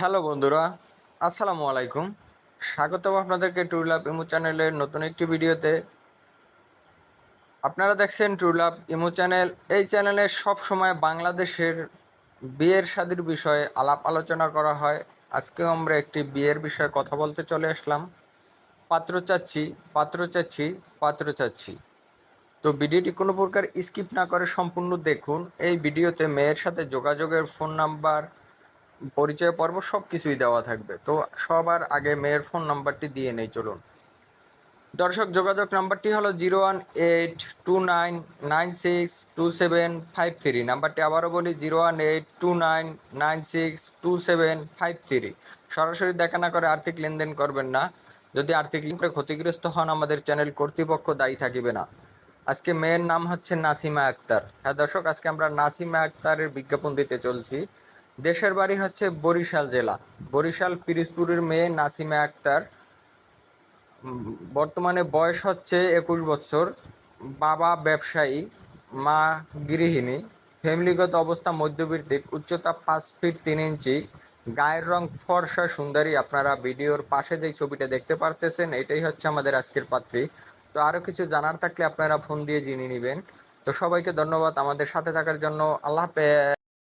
Hello বন্ধুরা, আসসালামু আলাইকুম। স্বাগতম আপনাদেরকে টুরলাভ ইমো চ্যানেলের নতুন একটি ভিডিওতে। আপনারা দেখছেন টুরলাভ ইমো চ্যানেল এই চ্যানেলে সব সময় বাংলাদেশের বিয়ের শাদির বিষয়ে আলাপ আলোচনা করা হয়। আজকেও আমরা একটি বিয়ের বিষয়ে কথা বলতে চলে আসলাম। পাত্র চাচ্ছি পাত্র চাচ্ছি পাত্র চাচ্ছি। তো ভিডিওটি কোনো প্রকার স্কিপ না করে সম্পূর্ণ দেখুন। এই ভিডিওতে মেয়ের সাথে যোগাযোগের ফোন নাম্বার পরিচয় পর্ব সব কিছুই দেওয়া থাকবে। তো সবার আগে মেয়ের ফোন নাম্বারটি দিয়ে নেই, চলুন। দর্শক, যোগাযোগ নাম্বারটি হলো zero one eight two nine nine six two seven five three. নাম্বারটি আবারও বলি, zero one eight two nine nine six two seven five three. সরাসরি দেখা না করে আর্থিক লেনদেন করবেন না। যদি আর্থিক লিঙ্কে ক্ষতিগ্রস্ত হন, আমাদের চ্যানেল কর্তৃপক্ষ দায়ী থাকিবে না। আজকে মেয়ের নাম হচ্ছে নাসিমা আক্তার। হ্যাঁ দর্শক, আজকে আমরা নাসিমা আক্তারের বিজ্ঞাপন দিতে চলছি। দেশের বাড়ি হচ্ছে বরিশাল জেলা। বরিশাল, পিরিজপুরের মেয়ে নাসিমা আক্তার। বর্তমানে বয়স হচ্ছে একুশ বছর। বাবা ব্যবসায়ী, মা গৃহিণী। ফ্যামিলিগত অবস্থা মধ্যবিত্তিক, উচ্চতা পাঁচ ফিট তিন ইঞ্চি। গায়ের রং ফর্সা সুন্দরী, আপনারা ভিডিওর পাশে যে ছবিটা দেখতে পারতেছেন, এটাই হচ্ছে আমাদের আজকের পাত্রী। তো আরও কিছু জানার থাকলে আপনারা ফোন দিয়ে জেনে নেবেন। তো সবাইকে ধন্যবাদ আমাদের সাথে থাকার জন্য। আল্লাহ